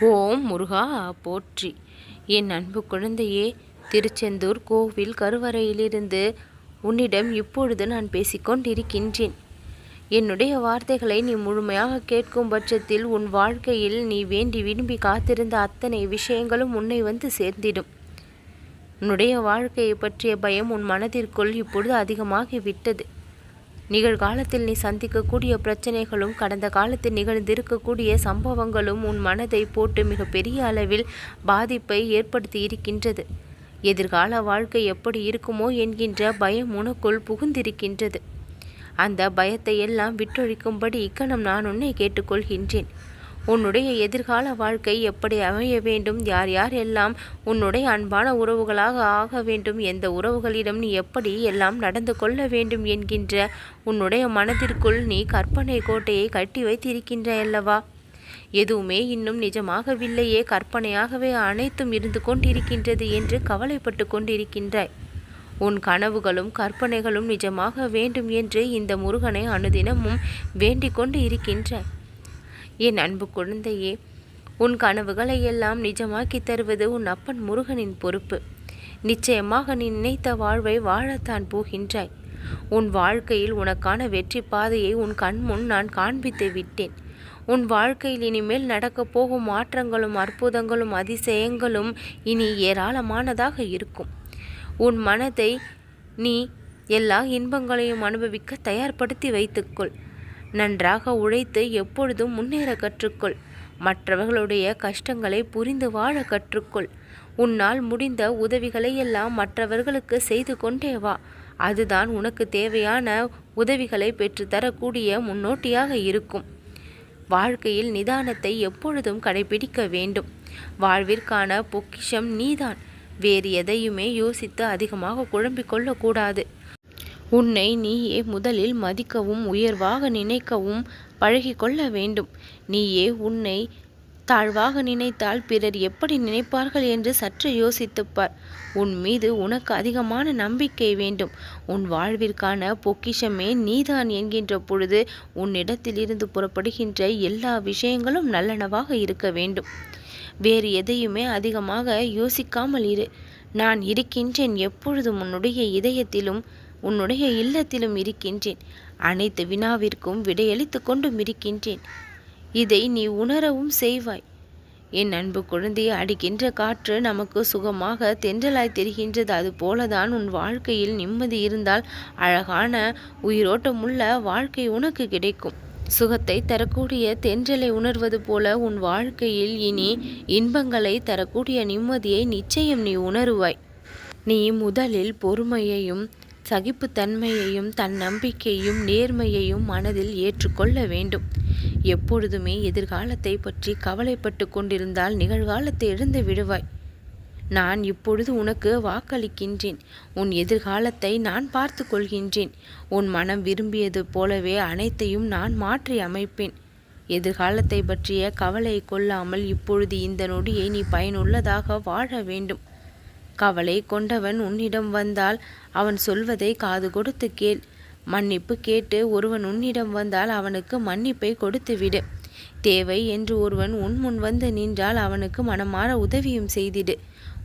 ஓம் முருகா போற்றி. என் அன்பு குழந்தையே திருச்செந்தூர் கோவில் கருவறையிலிருந்து உன்னிடம் இப்பொழுது நான் பேசிக்கொண்டிருக்கின்றேன். என்னுடைய வார்த்தைகளை நீ முழுமையாக கேட்கும் பட்சத்தில் உன் வாழ்க்கையில் நீ வேண்டி விரும்பி காத்திருந்த அத்தனை விஷயங்களும் உன்னை வந்து சேர்ந்திடும். உன்னுடைய வாழ்க்கையை பற்றிய பயம் உன் மனதிற்குள் இப்பொழுது அதிகமாகிவிட்டது. நிகழ்காலத்தில் நீ சந்திக்கக்கூடிய பிரச்சனைகளும் கடந்த காலத்தில் நிகழ்ந்திருக்கக்கூடிய சம்பவங்களும் உன் மனதை போட்டு மிக பெரிய அளவில் பாதிப்பை ஏற்படுத்தி இருக்கின்றது. எதிர்கால வாழ்க்கை எப்படி இருக்குமோ என்கின்ற பயம் உனக்குள் புகுந்திருக்கின்றது. அந்த பயத்தை எல்லாம் விட்டொழிக்கும்படி இக்கணம் நான் உன்னை கேட்டுக்கொள்கின்றேன். உன்னுடைய எதிர்கால வாழ்க்கை எப்படி அமைய வேண்டும்? யார் யார் எல்லாம் உன்னுடைய அன்பான உறவுகளாக ஆக வேண்டும்? எந்த உறவுகளிடம் நீ எப்படி எல்லாம் நடந்து கொள்ள வேண்டும் என்கின்ற உன்னுடைய மனதிற்குள் நீ கற்பனை கோட்டையை கட்டி வைத்திருக்கின்ற அல்லவா? எதுவுமே இன்னும் நிஜமாகவில்லையே. கற்பனையாகவே அனைத்தும் இருந்து கொண்டிருக்கின்றது என்று கவலைப்பட்டு கொண்டிருக்கின்றாய். உன் கனவுகளும் கற்பனைகளும் நிஜமாக வேண்டும் என்று இந்த முருகனை அனுதினமும் வேண்டிக் கொண்டு இருக்கின்றாய். என் அன்பு குழந்தையே உன் கனவுகளை எல்லாம் நிஜமாக்கி தருவது உன் அப்பன் முருகனின் பொறுப்பு. நிச்சயமாக நீ நினைத்த வாழ்வை வாழத்தான் போகின்றாய். உன் வாழ்க்கையில் உனக்கான வெற்றி பாதையை உன் கண்முன் நான் காண்பித்து விட்டேன். உன் வாழ்க்கையில் இனிமேல் நடக்கப் போகும் மாற்றங்களும் அற்புதங்களும் அதிசயங்களும் இனி ஏராளமானதாக இருக்கும். உன் மனதை நீ எல்லா இன்பங்களையும் அனுபவிக்க தயார்படுத்தி வைத்துக்கொள். நன்றாக உழைத்து எப்பொழுதும் முன்னேற கற்றுக்கொள். மற்றவர்களுடைய கஷ்டங்களை புரிந்து வாழ கற்றுக்கொள். உன்னால் முடிந்த உதவிகளை எல்லாம் மற்றவர்களுக்கு செய்து கொண்டே வா. அதுதான் உனக்கு தேவையான உதவிகளை பெற்றுத்தரக்கூடிய முன்னோட்டியாக இருக்கும். வாழ்க்கையில் நிதானத்தை எப்பொழுதும் கடைபிடிக்க வேண்டும். வாழ்விற்கான பொக்கிஷம் நீதான். வேறு எதையுமே யோசித்து அதிகமாக குழம்பிக் கொள்ளக்கூடாது. உன்னை நீயே முதலில் மதிக்கவும் உயர்வாக நினைக்கவும் பழகிக்கொள்ள வேண்டும். நீயே உன்னை தாழ்வாக நினைத்தால் பிறர் எப்படி நினைப்பார்கள் என்று சற்று யோசித்துப்பார். உன் மீது உனக்கு அதிகமான நம்பிக்கை வேண்டும். உன் வாழ்விற்கான பொக்கிஷமே நீதான் என்கின்ற பொழுது உன்னிடத்திலிருந்து புறப்படுகின்ற எல்லா விஷயங்களும் நல்லனவாக இருக்க வேண்டும். வேறு எதையுமே அதிகமாக யோசிக்காமல் இரு. நான் இருக்கின்றேன் எப்பொழுதும் உன்னுடைய இதயத்திலும் உன்னுடைய இல்லத்திலும் இருக்கின்றேன். அனைத்து வினாவிற்கும் விடையளித்து கொண்டும் இருக்கின்றேன். இதை நீ உணரவும் செய்வாய். என் அன்பு குழந்தையை அடிக்கின்ற காற்று நமக்கு சுகமாக தென்றலாய் தெரிகின்றது. அது போலதான் உன் வாழ்க்கையில் நிம்மதி இருந்தால் அழகான உயிரோட்டமுள்ள வாழ்க்கை உனக்கு கிடைக்கும். சுகத்தை தரக்கூடிய தென்றலை உணர்வது போல உன் வாழ்க்கையில் இனி இன்பங்களை தரக்கூடிய நிம்மதியை நிச்சயம் நீ உணருவாய். நீ முதலில் பொறுமையையும் சகிப்புத்தன்மையையும் தன் நம்பிக்கையும் நேர்மையையும் மனதில் ஏற்றுக்கொள்ள வேண்டும். எப்பொழுதுமே எதிர்காலத்தை பற்றி கவலைப்பட்டு கொண்டிருந்தால் நிகழ்காலத்தை எழுந்து விடுவாய். நான் இப்பொழுது உனக்கு வாக்களிக்கின்றேன். உன் எதிர்காலத்தை நான் பார்த்து கொள்கின்றேன். உன் மனம் விரும்பியது போலவே அனைத்தையும் நான் மாற்றி அமைப்பேன். எதிர்காலத்தை பற்றிய கவலை கொள்ளாமல் இப்பொழுது இந்த நொடியை நீ பயனுள்ளதாக வாழ வேண்டும். கவலை கொண்டவன் உன்னிடம் வந்தால் அவன் சொல்வதை காது கொடுத்து கேள். மன்னிப்பு கேட்டு ஒருவன் உன்னிடம் வந்தால் அவனுக்கு மன்னிப்பை கொடுத்துவிடு தேவை என்று ஒருவன் உன் முன் வந்து நின்றால் அவனுக்கு மனமாற உதவியும் செய்திடு.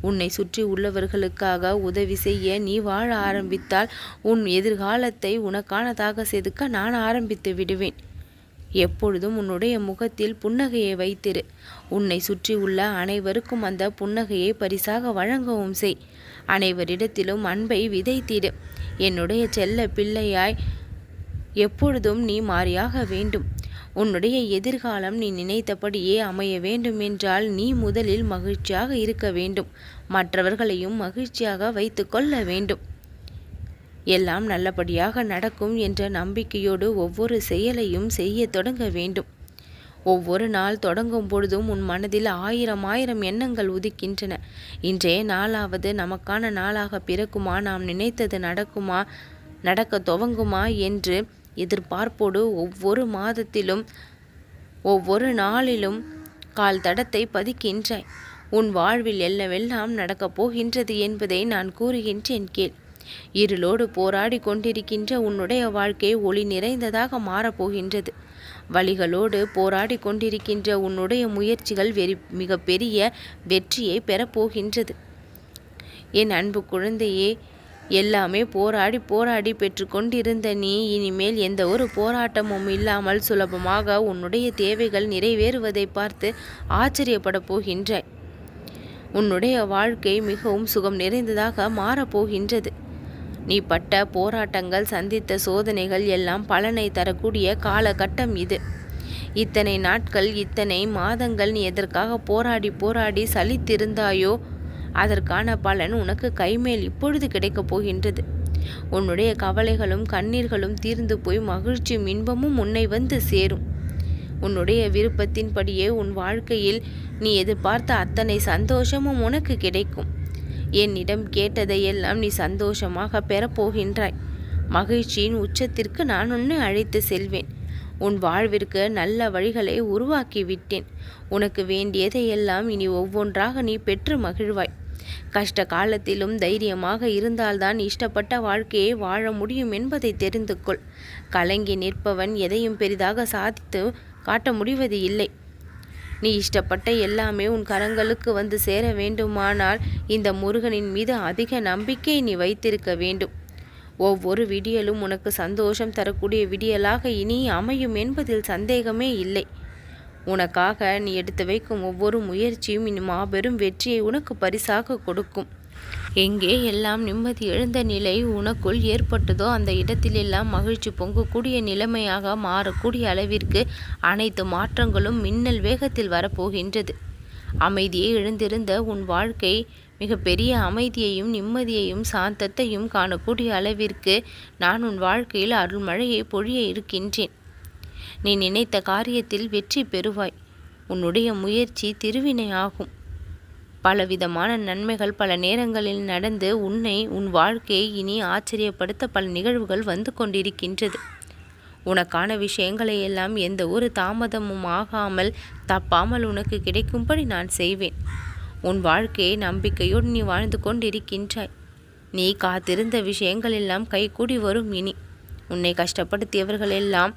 உன்னை சுற்றி உள்ளவர்களுக்காக உதவி செய்ய நீ வாழ ஆரம்பித்தால் உன் எதிர்காலத்தை உனக்கானதாக செதுக்க நான் ஆரம்பித்து விடுவேன். எப்பொழுதும் உன்னுடைய முகத்தில் புன்னகையை வைத்திரு. உன்னை சுற்றி உள்ள அனைவருக்கும் அந்த புன்னகையை பரிசாக வழங்கவும் செய். அனைவரிடத்திலும் அன்பை விதைத்திடு. என்னுடைய செல்ல பிள்ளையாய் எப்பொழுதும் நீ மாறியாக வேண்டும். உன்னுடைய எதிர்காலம் நீ நினைத்தபடியே அமைய வேண்டும் என்றால் நீ முதலில் மகிழ்ச்சியாக இருக்க வேண்டும். மற்றவர்களையும் மகிழ்ச்சியாக வைத்து கொள்ள வேண்டும். எல்லாம் நல்லபடியாக நடக்கும் என்ற நம்பிக்கையோடு ஒவ்வொரு செயலையும் செய்ய தொடங்க வேண்டும். ஒவ்வொரு நாள் தொடங்கும் பொழுதும் உன் மனதில் ஆயிரம் ஆயிரம் எண்ணங்கள் உதிக்கின்றன. இன்றைய நாளாவது நமக்கான நாளாக பிறக்குமா? நாம் நினைத்தது நடக்குமா? நடக்க துவங்குமா? என்று எதிர்பார்ப்போடு ஒவ்வொரு மாதத்திலும் ஒவ்வொரு நாளிலும் கால் தடத்தை பதிக்கின்றாய் உன் வாழ்வில் எல்லவெல்லாம் நடக்கப் போகின்றது என்பதை நான் கூறுகின்றேன் கேள். இருளோடு போராடி கொண்டிருக்கின்ற உன்னுடைய வாழ்க்கை ஒளி நிறைந்ததாக மாறப்போகின்றது. வழிகளோடு போராடி கொண்டிருக்கின்ற உன்னுடைய முயற்சிகள் வெறி மிகப்பெரிய வெற்றியை பெறப்போகின்றது. என் அன்பு குழந்தையே எல்லாமே போராடி போராடி பெற்றுக்கொண்டிருந்த நீ இனிமேல் எந்த ஒரு போராட்டமும் இல்லாமல் சுலபமாக உன்னுடைய தேவைகள் நிறைவேறுவதை பார்த்து ஆச்சரியப்பட போகின்றாய். உன்னுடைய வாழ்க்கை மிகவும் சுகம் நிறைந்ததாக மாறப்போகின்றது நீ பட்ட போராட்டங்கள் சந்தித்த சோதனைகள் எல்லாம் பலனை தரக்கூடிய காலகட்டம் இது. இத்தனை நாட்கள் இத்தனை மாதங்கள் நீ எதற்காக போராடி போராடி சலித்திருந்தாயோ அதற்கான பலன் உனக்கு கைமேல் இப்பொழுது கிடைக்கப் போகின்றது. உன்னுடைய கவலைகளும் கண்ணீர்களும் தீர்ந்து போய் மகிழ்ச்சியும் இன்பமும் உன்னை வந்து சேரும். உன்னுடைய விருப்பத்தின்படியே உன் வாழ்க்கையில் நீ எதிர்பார்த்த அத்தனை சந்தோஷமும் உனக்கு கிடைக்கும். என்னிடம் கேட்டதையெல்லாம் நீ சந்தோஷமாக பெறப்போகின்றாய். மகிழ்ச்சியின் உச்சத்திற்கு நான் உன்னை அழைத்து செல்வேன். உன் வாழ்விற்கு நல்ல வழிகளை உருவாக்கி விட்டேன் உனக்கு வேண்டியதையெல்லாம் இனி ஒவ்வொன்றாக நீ பெற்று மகிழ்வாய். கஷ்ட காலத்திலும் தைரியமாக இருந்தால்தான் இஷ்டப்பட்ட வாழ்க்கையை வாழ முடியும் என்பதை தெரிந்து கொள் கலங்கி நிற்பவன் எதையும் பெரிதாக சாதித்து காட்ட முடிவது இல்லை நீ இஷ்டப்பட்ட எல்லாமே உன் கரங்களுக்கு வந்து சேர வேண்டுமானால் இந்த முருகனின் மீது அதிக நம்பிக்கை நீ வைத்திருக்க வேண்டும். ஒவ்வொரு விடியலும் உனக்கு சந்தோஷம் தரக்கூடிய விடியலாக இனி அமையும் என்பதில் சந்தேகமே இல்லை. உனக்காக நீ எடுத்து வைக்கும் ஒவ்வொரு முயற்சியும் இனி மாபெரும் வெற்றியை உனக்கு பரிசாக கொடுக்கும். எங்கே எல்லாம் நிம்மதி எழுந்த நிலை உனக்குள் ஏற்பட்டதோ அந்த இடத்திலெல்லாம் மகிழ்ச்சி பொங்கக்கூடிய நிலைமையாக மாறக்கூடிய அளவிற்கு அனைத்து மாற்றங்களும் மின்னல் வேகத்தில் வரப்போகின்றது. அமைதியை எழுந்திருந்த உன் வாழ்க்கை மிகப்பெரிய அமைதியையும் நிம்மதியையும் சாந்தத்தையும் காணக்கூடிய அளவிற்கு நான் உன் வாழ்க்கையில் அருள்மழையை பொழிய இருக்கின்றேன். நீ நினைத்த காரியத்தில் வெற்றி பெறுவாய். உன்னுடைய முயற்சி திருவினை ஆகும் பலவிதமான நன்மைகள் பல நேரங்களில் நடந்து உன்னை உன் வாழ்க்கையை இனி ஆச்சரியப்படுத்த பல நிகழ்வுகள் வந்து கொண்டிருக்கின்றது. உனக்கான விஷயங்களை எல்லாம் எந்த ஒரு தாமதமும் ஆகாமல் தப்பாமல் உனக்கு கிடைக்கும்படி நான் செய்வேன். உன் வாழ்க்கையை நம்பிக்கையோடு நீ வாழ்ந்து கொண்டிருக்கின்றாய். நீ காத்திருந்த விஷயங்கள் எல்லாம் கைகூடி வரும் இனி. உன்னை கஷ்டப்படுத்தியவர்கள் எல்லாம்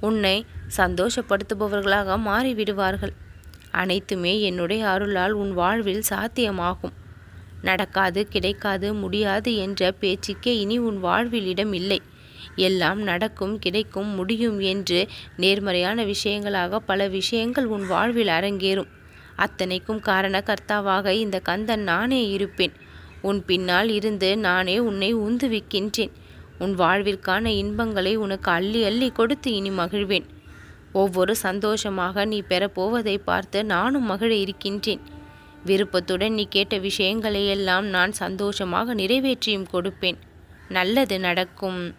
உன்னை சந்தோஷப்படுத்துபவர்களாக மாறிவிடுவார்கள். அனைத்துமே என்னுடைய அருளால் உன் வாழ்வில் சாத்தியமாகும். நடக்காது கிடைக்காது முடியாது என்ற பேச்சுக்கே இனி உன் வாழ்வில் இடம் இல்லை. எல்லாம் நடக்கும் கிடைக்கும் முடியும் என்று நேர்மறையான விஷயங்களாக பல விஷயங்கள் உன் வாழ்வில் அரங்கேறும். அத்தனைக்கும் காரண கர்த்தாவாக இந்த கந்தன் நானே இருப்பேன். உன் பின்னால் இருந்து நானே உன்னை உந்துவிக்கின்றேன். உன் வாழ்விற்கான இன்பங்களை உனக்கு அள்ளி அள்ளி கொடுத்து இனி மகிழ்வேன். ஒவ்வொரு சந்தோஷமாக நீ பெறப்போவதை பார்த்து நானும் மகிழ இருக்கின்றேன். விருப்பத்துடன் நீ கேட்ட விஷயங்களையெல்லாம் நான் சந்தோஷமாக நிறைவேற்றியும் கொடுப்பேன். நல்லது நடக்கும்.